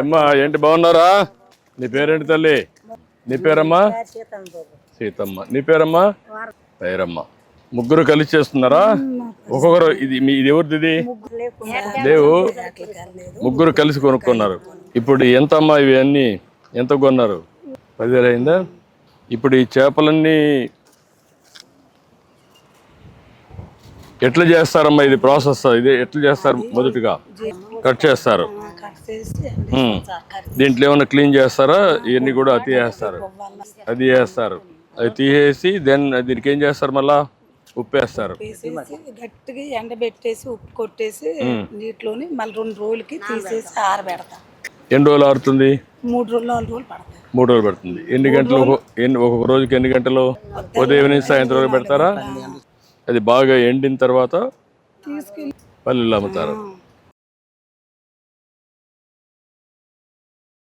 ఏమ్మా ఏంటి బాగున్నారా? నీ పేరేంటి తల్లి? నీ పేరమ్మా? సీతమ్మ. నీ పేరమ్మా? పేరమ్మ ముగ్గురు కలిసి చేస్తున్నారా? ఒక్కొక్కరు ఇది మీ ఇది ఎవరిది ఇది? లేవు. ముగ్గురు కలిసి కొనుక్కున్నారు. ఇప్పుడు ఎంత అమ్మా ఇవన్నీ ఎంత కొన్నారు? పదివేలు అయిందా? ఇప్పుడు ఈ చేపలన్నీ ఎట్లా చేస్తారమ్మా ఇది ప్రాసెస్? ఇది ఎట్లా చేస్తారు మొదటిగా? కట్ చేస్తారు. దీంట్లో ఏమైనా క్లీన్ చేస్తారా? ఇవన్నీ కూడా అతి వేస్తారు అది వేస్తారు అది తీసేసి దెన్ దీనికి ఏం చేస్తారు మళ్ళా? ఉప్పు వేస్తారు గట్టిగా ఎండబెట్టేసి ఉప్పు కొట్టేసి నీటిలోని మళ్ళీ రెండు రోజులకి తీసేసి ఆరబెడతాం. ఎన్ని రోజులు ఆరుతుంది? మూడు రోజులు నాలుగు రోజులు పడతాయి మూడు రోజులు పడుతుంది. ఎన్ని గంటలు ఎన్ని ఒక్కొక్క రోజుకి ఎన్ని గంటలు? ఉదయం నుంచి సాయంత్రం వరకు పెడతారా? అది బాగా ఎండిన తర్వాత తీసుకెళ్ళి పల్లెలు అమ్ముతారు.